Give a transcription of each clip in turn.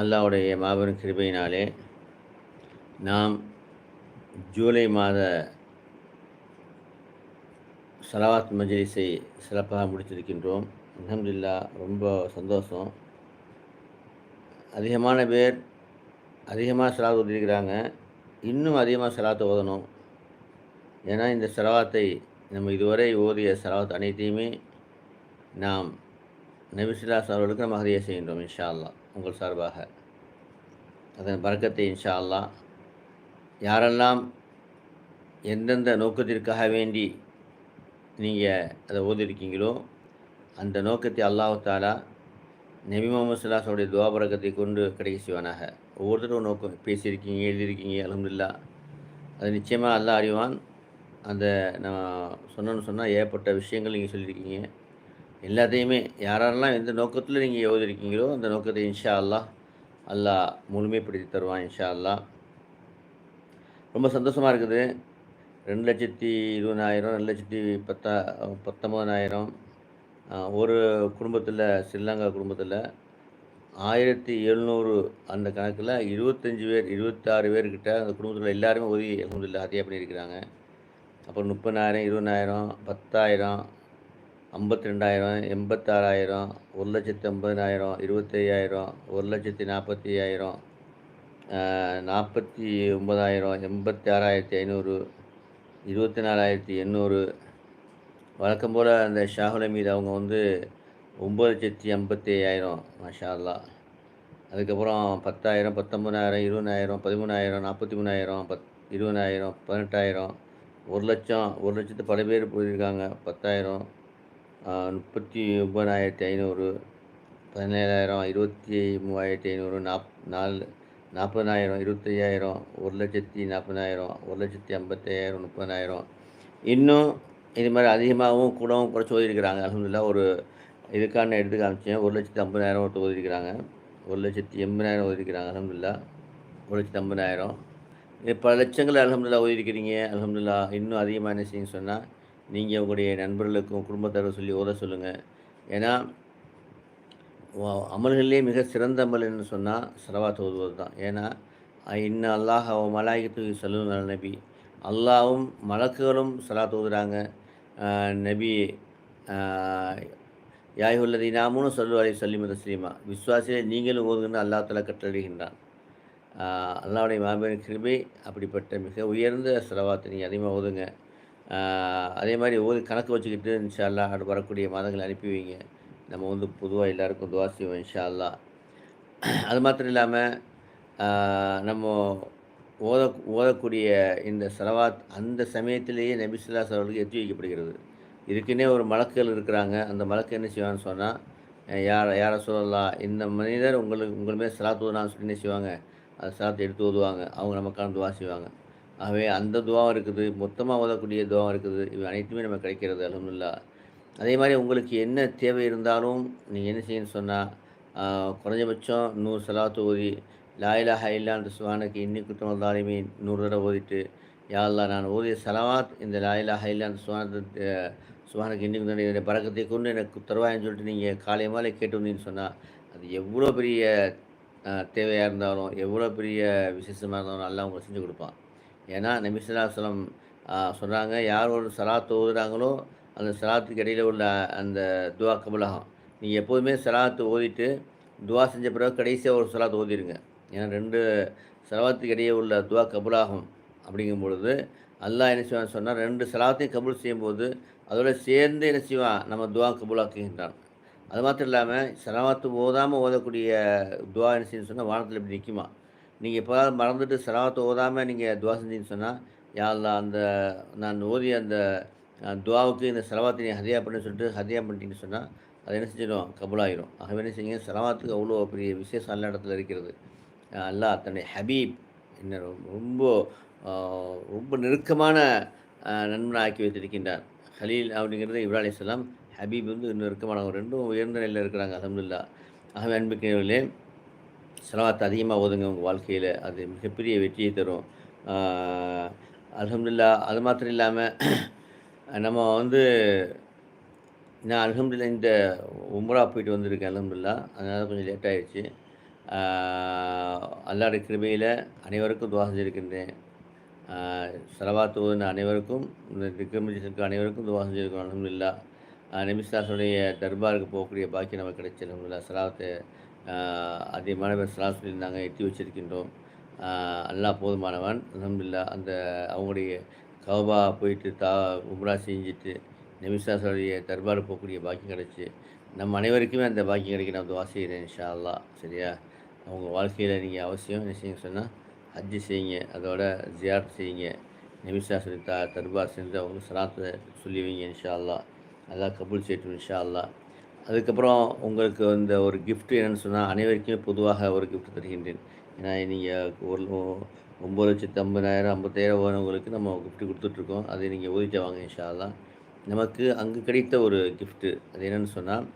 அல்லாவுடைய மாபெரும் கிருபையினாலே நாம் ஜூலை மாத சலவாத் மஜ்லிஸை சிறப்பாக முடித்திருக்கின்றோம். அலமதுல்லா ரொம்ப சந்தோஷம். அதிகமான பேர் அதிகமாக செலாத் ஓதிருக்கிறாங்க இன்னும் அதிகமாக சலாத்தை ஓதணும். ஏன்னா இந்த செலவாத்தை நம்ம இதுவரை ஓதிய செலவாத் அனைத்தையுமே நாம் நபிசுல்லாஸ் அவர்களுக்கு நம்ம ஹதியா செய்கின்றோம் இன்ஷா அல்லா உங்கள் சார்பாக. அதன் பறக்கத்தை இன்ஷா அல்லா யாரெல்லாம் எந்தெந்த நோக்கத்திற்காக வேண்டி நீங்கள் அதை ஓதிருக்கீங்களோ அந்த நோக்கத்தை அல்லாஹ் தாலா நபி முகமது சல்லாஸோடைய துவா பறக்கத்தை கொண்டு கிடைக்க செய்வானாக. ஒவ்வொருத்தரும் நோக்கம். பேசியிருக்கீங்க எழுதியிருக்கீங்க அலமதுல்லா அது நிச்சயமாக அல்லாஹ் அறிவான். அந்த நான் சொன்னேன்னு சொன்னால் ஏகப்பட்ட விஷயங்கள் நீங்கள் சொல்லியிருக்கீங்க. எல்லாத்தையுமே யாரெல்லாம் எந்த நோக்கத்தில் நீங்கள் எழுதியிருக்கீங்களோ அந்த நோக்கத்தை இன்ஷா அல்லாஹ் அல்லா முழுமைப்படுத்தி தருவான் இன்ஷா அல்லா ரொம்ப சந்தோஷமாக இருக்குது. ரெண்டு லட்சத்தி இருபதாயிரம் ரெண்டு லட்சத்தி பத்தா பத்தொம்பதாயிரம் ஒரு குடும்பத்தில் ஸ்ரீலங்கா குடும்பத்தில் ஆயிரத்தி எழுநூறு அந்த கணக்கில் இருபத்தஞ்சி பேர் இருபத்தாறு பேர்கிட்ட அந்த குடும்பத்தில் எல்லாருமே உதவி அலமதுல்லா ஹதியா பண்ணியிருக்கிறாங்க. அப்புறம் முப்பதாயிரம் இருபதாயிரம் பத்தாயிரம் ஐம்பத்தி ரெண்டாயிரம் எண்பத்தாறாயிரம் ஒரு லட்சத்தி ஐம்பதாயிரம் இருபத்தையாயிரம் ஒரு லட்சத்தி நாற்பத்தி ஐயாயிரம் நாற்பத்தி ஒம்பதாயிரம் எண்பத்தி ஆறாயிரத்தி ஐநூறு இருபத்தி நாலாயிரத்தி எண்ணூறு. வழக்கம் போல் அந்த ஷாகுல மீது அவங்க வந்து ஒம்பது லட்சத்தி ஐம்பத்தி ஐயாயிரம் மஷாலா அதுக்கப்புறம் பத்தாயிரம் பத்தொம்பதாயிரம் இருபதாயிரம் பதிமூணாயிரம் நாற்பத்தி மூணாயிரம் பத் இருபதாயிரம் பதினெட்டாயிரம் ஒரு லட்சம் ஒரு லட்சத்து பல பேர் போயிருக்காங்க பத்தாயிரம். முப்பத்தி ஒம்பதாயிரத்தி ஐநூறு பதினேழாயிரம் இருபத்தி மூவாயிரத்தி ஐநூறு நாப் நாலு நாற்பதாயிரம் இருபத்தையாயிரம் ஒரு லட்சத்தி நாற்பதாயிரம் ஒரு லட்சத்தி ஐம்பத்தையாயிரம் முப்பதாயிரம். இன்னும் இது மாதிரி அதிகமாகவும் கூடவும் குறைச்சி ஓதிருக்கிறாங்க அலமதுல்லா ஒரு இதுக்கான எடுத்து காமிச்சேன். ஒரு லட்சத்தி ஐம்பதாயிரம் ஒருத்தர் ஓதிருக்கிறாங்க ஒரு லட்சத்தி எண்பதாயிரம் ஓதிருக்கிறாங்க அலமதுல்லா ஒரு லட்சத்தி ஐம்பதாயிரம். இது பல லட்சங்கள் அலமதுல்லா ஓதிருக்கிறீங்க அலமதுல்லா இன்னும் அதிகமாக என்ன செய்யுங்க சொன்னால் நீங்கள் உங்களுடைய நண்பர்களுக்கும் குடும்பத்தாரும் சொல்லி ஓத சொல்லுங்கள் ஏன்னா அமல்களிலே மிக சிறந்த அமல் என்று சொன்னால் சலவாத் ஓதுவது தான். ஏன்னா இன்னும் அல்லாஹ் மலாய்க்கு சலூன் நபி. அல்லாவும் மலக்குகளும் சலாத் ஓதுறாங்க. நபி யாயுள்ளதி நாமும் சொல்லு அலை சொல்லிம தஸ்லீமா. விஸ்வாசிலே நீங்களும் ஓதுங்கன்னு அல்லா தலா கட்டளிடுகின்றான் அல்லாவுடைய மாபெரும் கிருபை அப்படிப்பட்ட மிக உயர்ந்த செலவாத்தை நீங்கள் அதிகமாக ஓதுங்க. அதே மாதிரி ஒரு கணக்கு வச்சுக்கிட்டு இன்ஷா அல்லா அது வரக்கூடிய மாதங்களை அனுப்பி வைங்க. நம்ம வந்து பொதுவாக எல்லாருக்கும் துவா செய்வோம் இன்ஷால்லா அது மாத்திரம் இல்லாமல் நம்ம ஓத ஓதக்கூடிய இந்த செலவாத் அந்த சமயத்திலேயே நபிசுல்லா அவர்களுக்கு எத்தி வைக்கப்படுகிறது. இதுக்குன்னே ஒரு மலக்குகள் இருக்கிறாங்க. அந்த மலக்கு என்ன செய்வான்னு சொன்னால் யார் யாரை சொல்லலாம் இந்த மனிதர் உங்களுக்கு உங்களுமே மேலே ஓதுனான்னு சொல்லி என்ன செய்வாங்க? அந்த சலாத்தை எடுத்து ஓதுவாங்க அவங்க நமக்கான துவா செய்வாங்க. ஆகவே அந்த துவாவும் இருக்குது. மொத்தமாக ஓதக்கூடிய துவாவும் இருக்குது. இவை அனைத்துமே நம்ம கிடைக்கிறது அலமதுல்லா அதே மாதிரி உங்களுக்கு என்ன தேவை இருந்தாலும் நீங்கள் என்ன செய்யணும்னு சொன்னால் குறைஞ்சபட்சம் நூறு சலாத்து ஓதி லாயிலா ஹைலான் சுவானுக்கு இன்னி குற்றம் வந்தாலுமே நூறு தடவை ஓதிட்டு யாழ்லா நான் ஓதிய சலவாத் இந்த லாயிலா ஹைலான் சுவானத்தை சுவானுக்கு இன்னி என்னுடைய பறக்கத்தை கொண்டு எனக்கு தருவாயின்னு சொல்லிட்டு நீங்கள் காலை மாலை கேட்டு வந்தீங்கன்னு சொன்னால் அது எவ்வளோ பெரிய தேவையாக இருந்தாலும் எவ்வளோ பெரிய விசேஷமாக இருந்தாலும் நல்லா உங்களுக்கு செஞ்சு கொடுப்பான். ஏன்னா நபிசுல்லாஸ்லம் சொல்கிறாங்க யார் ஒரு சலாத்து ஓதுறாங்களோ அந்த சலாத்துக்கு இடையில் உள்ள அந்த துவா கபலாகம். நீங்கள் எப்போதுமே சலாத்து ஓதிட்டு துவா செஞ்ச பிறகு கடைசியாக ஒரு சலாத்து ஓதிடுங்க ஏன்னா ரெண்டு சலாத்துக்கு இடையே உள்ள துவா கபுலாகும் அப்படிங்கும் பொழுது அல்லா என்ன செய்வான் சொன்னால் ரெண்டு சலாத்தையும் கபுல் செய்யும்போது அதோட சேர்ந்து என்ன செய்வான்? நம்ம துவா கபுலாக்குகின்றான். அது மாத்திரம் இல்லாமல் சலாத்து ஓதாமல் ஓதக்கூடிய துவா என்ன செய்யணும்னு சொன்னால் வானத்தில் இப்படி நிற்குமா நீங்கள் இப்போ மறந்துட்டு சிராவத்தை ஓதாமல் நீங்கள் துவா செஞ்சீங்கன்னு சொன்னால் யாழ்லா அந்த நான் ஓதிய அந்த துவாவுக்கு இந்த செலவாத்தை நீ ஹதியா பண்ணு சொல்லிட்டு ஹதியா பண்ணிட்டீங்கன்னு சொன்னால் அதை என்ன செஞ்சிடும்? கபுலாயிரும். ஆகவே என்ன செய்யுங்க? செலவாத்துக்கு அவ்வளோ பெரிய விசேஷம் நல்ல இடத்துல இருக்கிறது. அல்லாஹ் தன்னுடைய ஹபீப் என்ன ரொம்ப ரொம்ப நெருக்கமான நண்பனை ஆக்கி வைத்திருக்கின்றார். ஹலீல் அப்படிங்கிறது இப்ரா அலிஸ்லாம் ஹபீப் வந்து இன்னும் நெருக்கமானவங்க ரெண்டும் உயர்ந்த நிலையில் இருக்கிறாங்க அலமதுல்லா ஆகவே அன்பிக்கிறவர்களே செலவாத்தை அதிகமாக ஓதுங்க உங்கள் வாழ்க்கையில். அது மிகப்பெரிய வெற்றியை தரும். அலமதுல்லா அது மாத்திரம் இல்லாமல் நம்ம வந்து நான் அலமதுல்லா இந்த உம்ரா போயிட்டு வந்திருக்கேன் அலமதுல்லா அதனால் கொஞ்சம் லேட் ஆகிடுச்சு அல்லாட கிருபையில் அனைவருக்கும் துவா செஞ்சுருக்கின்றேன். செலவாத்து ஓதுன அனைவருக்கும் இந்த திக்ரமிச்சிருக்க அனைவருக்கும் துவா செஞ்சுருக்கோம் அலமதுல்லா நிமிஷாசனுடைய தர்பாருக்கு போகக்கூடிய பாக்கி நமக்கு கிடைச்ச அலமதுல்லா சலாத்தை அதிகமான பேர் சலா சொல்லியிருந்தாங்க எட்டி வச்சிருக்கின்றோம். அல்லாஹ் போதுமானவன். அலமதுல்லா அந்த அவங்களுடைய கவபா போயிட்டு தா உம்ரா செஞ்சுட்டு நெமிசாசருடைய தர்பார் போகக்கூடிய பாக்கியம் கிடச்சி நம்ம அனைவருக்குமே அந்த பாக்கியம் கிடைக்க நான் துவா செய்கிறேன் இன்ஷா அல்லா சரியா? அவங்க வாழ்க்கையில் நீங்கள் அவசியம் என்ன செய்யுங்க சொன்னால் ஹஜ்ஜு செய்யுங்க அதோட ஜியார்த் செய்யுங்க. நபிசா சொல்லி த தர்பார் செஞ்சு அவங்க சலாத்தை சொல்லி வைங்க இன்ஷா அல்லா அல்லாஹ் கபூல் செய்யட்டும் இன்ஷா அல்லா அதுக்கப்புறம் உங்களுக்கு இந்த ஒரு கிஃப்ட் என்னென்னு சொன்னால் அனைவருக்குமே பொதுவாக ஒரு கிஃப்ட் தருகின்றேன். ஏன்னா நீங்கள் ஒரு ஒம்பது லட்சத்து ஐம்பதாயிரம் ஐம்பத்தாயிரம் ஓனவங்களுக்கு நம்ம கிஃப்ட் கொடுத்துட்ருக்கோம் அதை நீங்கள் ஓதிட்டு வாங்க இன்ஷா நமக்கு அங்கு கிடைத்த ஒரு கிஃப்ட்டு அது என்னென்னு சொன்னால்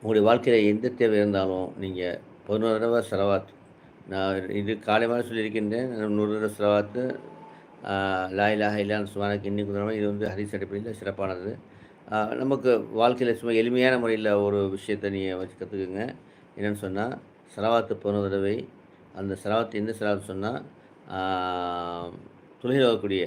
உங்களுடைய வாழ்க்கையில் எந்த தேவை இருந்தாலும் நீங்கள் பதினோரு தடவை செலவாத் நான் இது காலை மாதிரி சொல்லியிருக்கின்றேன். நூறு தடவை செலவாத்து. லாயிலாக இல்லான்னு சுமாருக்கு இன்னைக்கு இது வந்து ஹரிஸ் அடிப்படையில் சிறப்பானது. நமக்கு வாழ்க்கையில் சும்மா எளிமையான முறையில் ஒரு விஷயத்தை நீங்கள் வச்சு கற்றுக்குங்க என்னென்னு சொன்னால் செலவாத்து பதினோரு தடவை அந்த செலவாத்து எந்த செலவாத்து சொன்னால் துணையில் வரக்கூடிய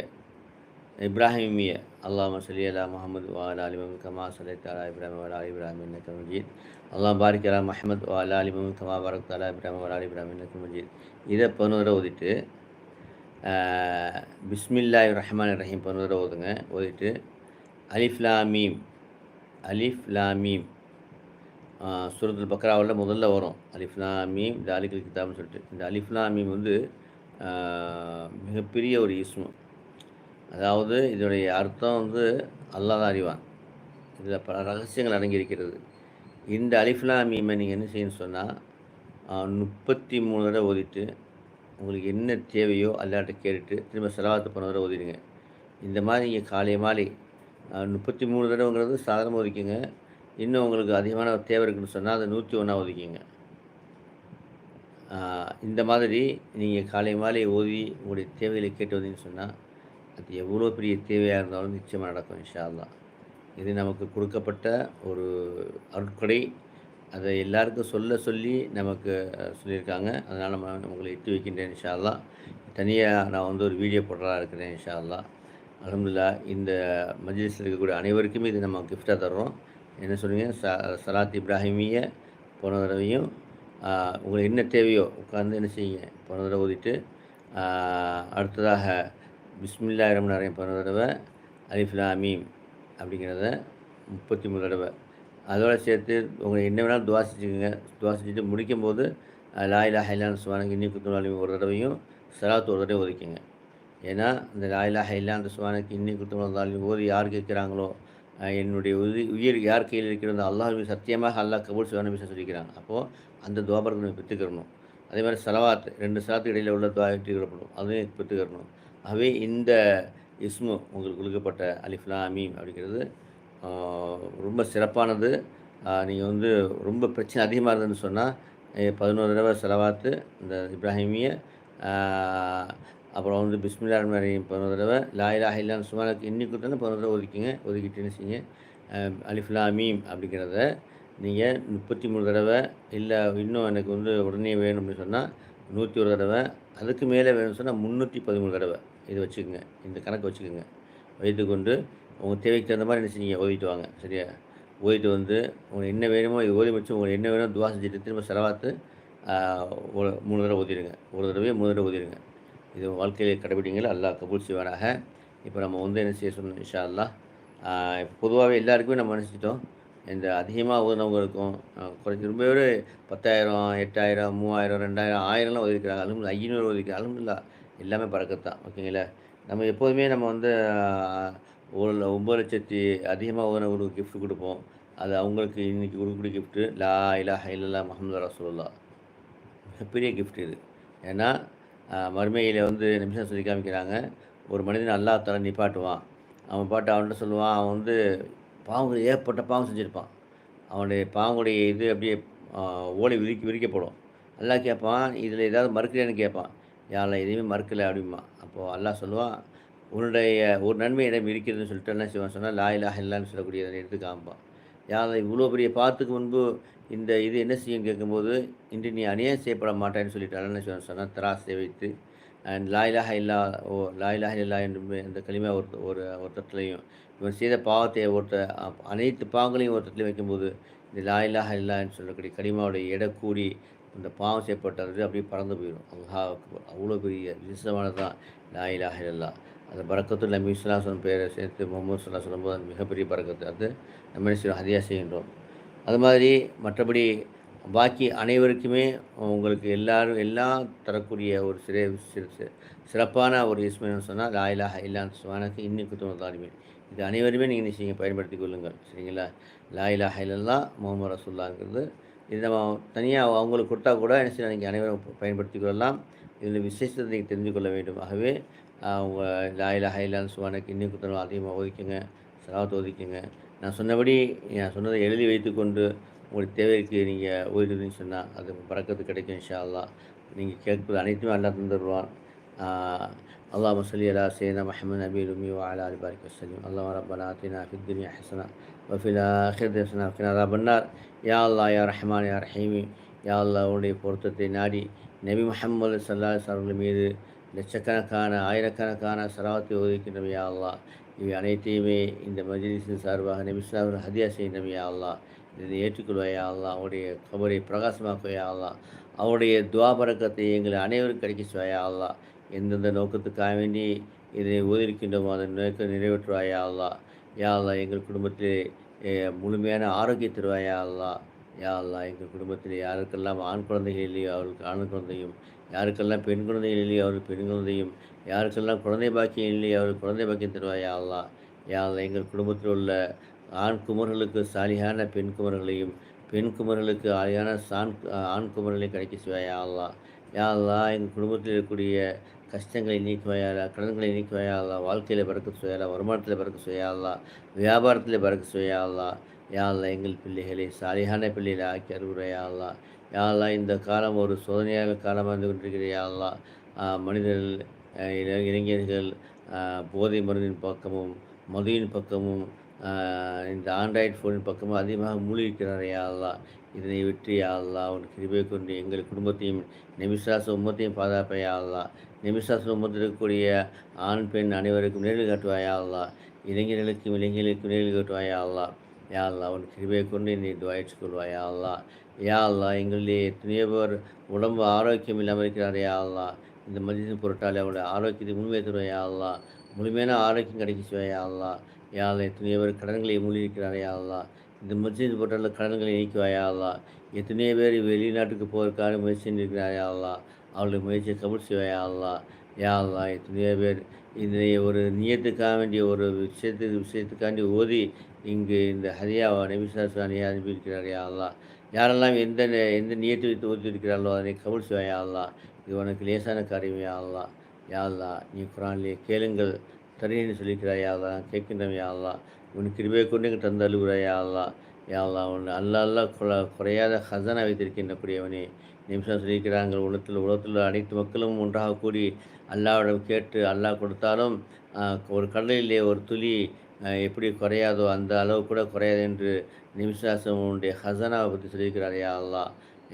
இப்ராஹிமிய அல்லாஹ் சலி அலா முகமது வாலா அலிமம் கமா சலை தாலா இப்ராஹிம் வாலா இப்ராஹிம் இன்னக்க மஜீத். அல்லாஹ் பாரிக் அலா மஹமத் வாலா அலிமம் கமா பரக் தாலா இப்ராஹிம் வாலா இப்ராஹிம் இன்னக்க மஜீத். இதை பதினோரு ஓதிட்டு பிஸ்மில்லா ரஹ்மான் ரஹீம் பதினோரு ஓதுங்க. ஓதிட்டு அலிஃப்லாமீம் அலிஃப்லாமீம் சூரத்துல் பக்ராவில் முதல்ல வரும். அலிஃப்லாமீம் இந்த அலிகல் கிதாப்னு சொல்லிட்டு. இந்த அலிஃப்லாமீம் வந்து மிகப்பெரிய ஒரு இஸ்மு. அதாவது இதனுடைய அர்த்தம் வந்து அல்லாஹ் தான் அறிவான். இதில் பல ரகசியங்கள் அடங்கியிருக்கிறது. இந்த அலிஃப்லாமீமை நீங்கள் என்ன செய்யணும்னு சொன்னால் முப்பத்தி மூணு தடவை ஓதிட்டு உங்களுக்கு என்ன தேவையோ அல்லாட்ட கேட்டுட்டு திரும்ப செலவாத்து பண்ண தடவை ஓதிடுங்க. இந்த மாதிரி நீங்கள் காலை மாலை முப்பத்தி மூணு தடவைங்கிறது சாதாரணமாக ஒதுக்கிங்க. இன்னும் உங்களுக்கு அதிகமான தேவை இருக்குன்னு சொன்னால் அதை நூற்றி ஒன்றா ஒதுக்கிங்க. இந்த மாதிரி நீங்கள் காலை மாலை ஓதி உங்களுடைய தேவைகளை கேட்டு வந்தீங்கன்னு சொன்னால் அது எவ்வளோ பெரிய தேவையாக இருந்தாலும் நிச்சயமாக நடக்கும் இன்ஷா இது நமக்கு கொடுக்கப்பட்ட ஒரு அருட்கொடை. அதை எல்லாருக்கும் சொல்ல சொல்லி நமக்கு சொல்லியிருக்காங்க. அதனால் நம்ம உங்களை எட்டி வைக்கின்றேன் இன்ஷா தனியாக நான் வந்து ஒரு வீடியோ போடுறதா இருக்கிறேன் இன்ஷா அலமதுல்லா இந்த மஜ்லிஸில் இருக்கக்கூடிய அனைவருக்குமே இது நம்ம கிஃப்டாக தர்றோம். என்ன சொல்லுங்க ச சலாத் இப்ராஹிமிய போன தடவையும் உங்களுக்கு என்ன தேவையோ உட்காந்து என்ன செய்யுங்க. போன தடவை ஓதிட்டு அடுத்ததாக பிஸ்மில்லா ரமணாரையும் போன தடவை அலிஃப்லாமீம் அப்படிங்கிறத முப்பத்தி மூணு தடவை. அதோடு சேர்த்து உங்களை என்ன வேணாலும் துவாசிச்சுக்கோங்க துவாசிச்சுட்டு முடிக்கும் போது லாயிலா ஹைலான் சுவானங்க இன்னி குத்துனாலும் ஒரு தடவையும் சலாத்து ஒரு தடவை ஒதுக்கிங்க. ஏன்னா இந்த லாயிலா ஹைலான் சுவானக்கு இன்னி குத்துனாலும் ஓதி யார் கேட்குறாங்களோ என்னுடைய உயிர் உயிர் யார் கையில் இருக்கிறதோ அல்லாஹ் சத்தியமாக அல்லாஹ் கபூல் சிவான விஷயம் சொல்லிக்கிறாங்க. அப்போது அந்த துவாபரத்தை நம்ம பெற்றுக்கிறணும். அதே மாதிரி செலவாத் ரெண்டு சலாத்து இடையில் உள்ள துவா வெற்றிக்கிறப்படும் அதையும் பெற்றுக்கிறணும். ஆகவே இந்த இஸ்மு உங்களுக்கு கொடுக்கப்பட்ட அலிஃப்லா அமீம் அப்படிங்கிறது ரொம்ப சிறப்பானது. நீங்கள் வந்து ரொம்ப பிரச்சனை அதிகமாக இருந்ததுன்னு சொன்னால் பதினோரு தடவை செலவாத்து இந்த இப்ராஹிமிய அப்புறம் வந்து பிஸ்மில்லா ரஹ்மான் பதினோரு தடவை லாயிலா ஹில்லான் சுமாருக்கு இன்னி கொடுத்தோன்னா பதினோரு தடவை ஒதுக்கிங்க ஒதுக்கிட்டு செய்யுங்க? அலிஃப்லா மீம் அப்படிங்கிறத நீங்கள் முப்பத்தி மூணு தடவை இல்லை இன்னும் எனக்கு வந்து உடனே வேணும் அப்படின்னு சொன்னால் நூற்றி ஒரு தடவை அதுக்கு மேலே வேணும்னு சொன்னால் முந்நூற்றி பதிமூணு தடவை இது வச்சுக்கோங்க இந்த கணக்கு வச்சுக்கோங்க. வைத்துக்கொண்டு உங்கள் தேவைக்கு தகுந்த மாதிரி என்ன செய்யுங்க ஓதிட்டு வாங்க சரியா? ஓதிட்டு வந்து உங்களுக்கு என்ன வேணுமோ இது ஓதி வச்சு உங்களுக்கு என்ன வேணுமோ துவா செஞ்சுட்டு திரும்ப செலவாத்து மூணு தடவை ஓதிடுங்க. ஒரு தடவையே மூணு தடவை ஓதிடுங்க. இது வாழ்க்கையில் கடைபிடிங்கள். அல்லாஹ் கபூல் செய்வானாக. இப்போ நம்ம வந்து என்ன செய்ய சொன்னோம் இஷா அல்லா பொதுவாகவே எல்லாருக்குமே நம்ம நினச்சிட்டோம் இந்த அதிகமாக ஓதுனவங்களுக்கும் குறைஞ்சி ரொம்ப பேர் பத்தாயிரம் எட்டாயிரம் மூவாயிரம் ரெண்டாயிரம் ஆயிரம்லாம் ஒதுக்கிறாங்க அலுமில்ல ஐநூறு ஒதுக்கிறாங்க அலுமில்லா எல்லாமே பறக்கத்தான். ஓகேங்களா? நம்ம எப்போதுமே நம்ம வந்து ஒரு ஒம்பது லட்சத்தி அதிகமாக ஓதுனவங்களுக்கு கிஃப்ட் கொடுப்போம். அது அவங்களுக்கு இன்றைக்கி கொடுக்கக்கூடிய கிஃப்ட்டு லா இலா ஹைலல்லா மஹமது ரசூல்லா மிகப்பெரிய கிஃப்ட் இது. ஏன்னா மறுமையில் வந்து நிமிஷம் சொல்லி காமிக்கிறாங்க. ஒரு மனிதன் அல்லா தலை நிப்பாட்டுவான். அவன் பாட்டு அவன்கிட்ட சொல்லுவான். அவன் வந்து பாவங்கள் ஏற்பட்ட பாவம் செஞ்சுருப்பான். அவனுடைய பாவங்களுடைய இது அப்படியே ஓலை விரிக்க விரிக்கப்படும். அல்லா கேட்பான் இதில் ஏதாவது மறுக்கலைன்னு கேட்பான். யாரில் எதுவுமே மறுக்கலை அப்படிமா அப்போது அல்லா சொல்லுவான் உன்னுடைய ஒரு நன்மை இடம் இருக்கிறதுன்னு சொல்லிட்டு என்ன செய்வான். சொன்னால் லாயிலாக இல்லைன்னு சொல்லக்கூடியதை எடுத்து காமிப்பான். யாரை இவ்வளோ பெரிய பாத்துக்கு முன்பு இந்த இது என்ன செய்யும் கேட்கும்போது இன்று நீ அநியாயம் செய்யப்பட மாட்டேன்னு சொல்லிட்டு அல்ல சொன்னால் தராசை வைத்து அண்ட் லாயிலாக இல்லா ஓ லாயிலாக இல்லா என்று அந்த களிமா ஒரு ஒரு ஒருத்தத்துலையும் இவன் செய்த பாவத்தை ஒருத்த அனைத்து பாவங்களையும் ஒருத்தத்துலையும் வைக்கும்போது இந்த லாயிலாக இல்லான்னு சொல்லக்கூடிய கலிமாவுடைய எடை கூடி அந்த பாவம் செய்யப்பட்டது அப்படியே பறந்து போயிடும். அங்கா அவ்வளோ பெரிய விசேஷமானது தான் லாயிலாக இல்லா அந்த பறக்கத்து நம்பி சொன்ன பேரை சேர்த்து முகமது சொல்லா சொல்லும்போது அது மிகப்பெரிய பறக்கத்தை அது நம்ம என்ன செய்யணும் செய்கின்றோம். அது மாதிரி மற்றபடி பாக்கி அனைவருக்குமே உங்களுக்கு எல்லாரும் எல்லாம் தரக்கூடிய ஒரு சிறை சிறப்பான ஒரு இஸ்மன்னு சொன்னால் லாயிலாக இல்லான்னு சுவானக்கு இன்னும் குத்துவம் இது அனைவருமே நீங்கள் நிச்சயம் பயன்படுத்தி கொள்ளுங்கள். சரிங்களா? லாயிலாக இல்லல்லாம் முகமது ரசுல்லாங்கிறது இது நம்ம தனியாக அவங்களுக்கு கொடுத்தா கூட என்ன செய்யலாம் நீங்கள் அனைவரும் பயன்படுத்தி கொள்ளலாம். இதில் விசேஷத்தை நீங்கள் தெரிஞ்சு கொள்ள வேண்டும். ஆகவே அவங்க லாயிலாக இல்லான்னு சுவானக்கு இன்னும் குத்தனம் அதிகமாக ஒதுக்குங்க சலாவத்தை ஒதுக்குங்க நான் சொன்னபடி நான் சொன்னதை எழுதி வைத்துக்கொண்டு உங்களுக்கு தேவைக்கு நீங்கள் ஓய்வுன்னு சொன்னால் அது பறக்கத்து கிடைக்கும் இன்ஷா அல்லா நீங்கள் கேட்பது அனைத்துமே அல்லா தந்துடுவான் اللهم صل على سيدنا محمد نبي الأمي وعلى آله وبارك وسلم اللهم ربنا آتنا في الدنيا حسنة وفي الآخرة حسنة وقنا عذاب النار يا الله يا رحمن يا رحيم யா அல்லா உடைய பொருத்தத்தை நாடி நபி முஹம்மது சல்லா அவர்கள் மீது லட்சக்கணக்கான ஆயிரக்கணக்கான சராவத்தை ஒதுக்கின்றோம் யா அல்லா இவை அனைத்தையுமே இந்த மஜிலிஸின் சார்பாக நிமிஷாவில் ஹதியா செய்யணும் யா அல்லா இதை ஏற்றுக்கொள்வாயா அல்லா அவருடைய கபரை பிரகாசமாக்குவையா அல்லா அவருடைய துவாபரக்கத்தை எங்களை அனைவரும் கிடைக்கச்சுவாயா அல்லா எந்தெந்த நோக்கத்துக்காக வேண்டி இதை ஓதிருக்கின்றோமோ அதன் நோக்கம் நிறைவேற்றுவாயா அல்லா யா அல்லா எங்கள் குடும்பத்திலே முழுமையான ஆரோக்கியம் தருவாயா அல்லா யா அல்லா எங்கள் குடும்பத்தில் யாருக்கெல்லாம் ஆண் குழந்தைகள் இல்லையோ அவர்களுக்கு ஆண் குழந்தையும் யாருக்கெல்லாம் பெண் குழந்தைகள் இல்லையோ அவருக்கு பெண் குழந்தையும். யாருக்கெல்லாம் குழந்தை பாக்கியம் இல்லையோ அவருக்கு குழந்தை பாக்கியம் தருவாயா அல்லா யா எங்கள் குடும்பத்தில் உள்ள ஆண் குமர்களுக்கு சாலியான பெண் குமர்களையும் பெண் குமர்களுக்கு அழகான சான் ஆண் குமர்களையும் கிடைக்க செய்வாயா அல்லா யாழ்லா எங்கள் குடும்பத்தில் இருக்கக்கூடிய கஷ்டங்களை நீக்குவாயாலா கடன்களை நீக்குவாயாலா வாழ்க்கையில் பறக்க சுவையாலா வருமானத்தில் பறக்க சுவையாலா வியாபாரத்தில் பறக்க சுவையாலா யாழ்லா எங்கள் பிள்ளைகளை சாலியான பிள்ளைகளை ஆக்கி அருகுறையா யாழ்லா இந்த காலம் ஒரு சோதனையாக காலமாக இருந்து கொண்டிருக்கிற யாழ்லா மனிதர்கள் இளைஞர்கள் போதை மருந்தின் பக்கமும் மதுவின் பக்கமும் இந்த ஆண்ட்ராய்டு ஃபோனின் பக்கமும் அதிகமாக மூழ்கிக்கிறார் யாழ்லா இதனை விட்டு யாழ்லா உன் கிருபை கொண்டு எங்கள் குடும்பத்தையும் நெமிசாச உம்மத்தையும் பாதுகாப்பையா அல்லா. நிமிஷாச உம்மத்தில் இருக்கக்கூடிய ஆண் பெண் அனைவருக்கும் நேரில் காட்டுவாயாள்லா இளைஞர்களுக்கும் இளைஞர்களுக்கும் நேரில் காட்டுவாயா யாழ்லா உன் கிருபை கொண்டு நீ துவாயிச்சு கொள்வாயாள்லா யா அல்லா எங்களிலே எத்தனையோ பேர் உடம்பு ஆரோக்கியம் இல்லாமல் இருக்கிறார் யா அல்லா இந்த மதியின் பொருட்டாலே அவருடைய ஆரோக்கியத்தை முழுமையை தருவாயா அல்லா முழுமையான ஆரோக்கியம் கிடைக்க அல்லா யாழ்லா எத்தனையோ பேர் கடன்களை மூழ்கியிருக்கிறார் அல்லா இந்த மஸ்ஜித் போட்டால கடன்களை நீக்குவாயா அல்லா எத்தனையோ பேர் வெளிநாட்டுக்கு போவதற்காக முயற்சி செஞ்சிருக்கிறார் யாழ்லா அவளுடைய முயற்சியை கபுல் செய்வாயா அல்லா யா அல்லா எத்தனையோ பேர் இதனை ஒரு நியத்துக்காக வேண்டிய ஒரு விஷயத்துக்கு விஷயத்துக்காண்டி ஓதி இங்கு இந்த ஹரியா நபிசாசானியை அனுப்பியிருக்கிறார் யா அல்லா யாரெல்லாம் எந்த எந்த நியத்து வைத்து ஓதியிருக்கிறார்களோ அதனை கபுல் செய்வாயா இது உனக்கு லேசான காரியமே ஆளலாம் அல்லா நீ குரான்லேயே கேளுங்கள். தரேன்னு சொல்லிக்கிறாய் யாழ்லா கேட்கின்றவன் யாழ்லா உன் கிருபையை கொண்டு எங்கள் தந்து அழுகுறாய் யாழ்லா யாழ்லா உன் அல்ல அல்ல குறையாத ஹசனா வைத்திருக்கின்ற கூடியவனே. நிமிஷம் சொல்லியிருக்கிறாங்க உலகத்தில் உலகத்தில் அனைத்து மக்களும் ஒன்றாக கூடி அல்லாவிடம் கேட்டு அல்லாஹ் கொடுத்தாலும் ஒரு கடலிலே ஒரு துளி எப்படி குறையாதோ அந்த அளவு கூட குறையாது என்று நிமிஷாசனுடைய ஹசனாவை பற்றி சொல்லியிருக்கிறார். யா அல்லா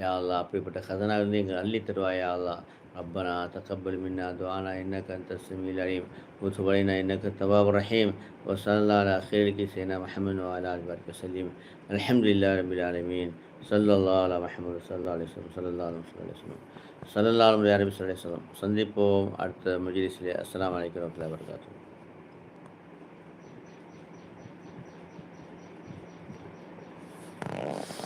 யா அல்லா அப்படிப்பட்ட ஹசனாவிலிருந்து எங்கள் அள்ளி தருவாயா அல்லா ரப்பனா தக்கபல் மின்னா துவானா என்னக்க அந்த சமீல் அலீம். உசுபலினா என்னக்க தபாப் ரஹீம். வசல்லா அஹீருக்கு சேனா மஹமன் வாலா அல்பர்க சலீம் அலமதுல்லா ரபில் ஆலமீன். சல்லல்லா அலா மஹமது சல்லா அலிஸ்லம் சல்லா அலம் சொல்லம் சல்லல்லா அலம் சந்திப்போம் அடுத்த முஜிரிஸ்லே அஸ்லாம் வலைக்கம் வரகாத்தூர் Oh.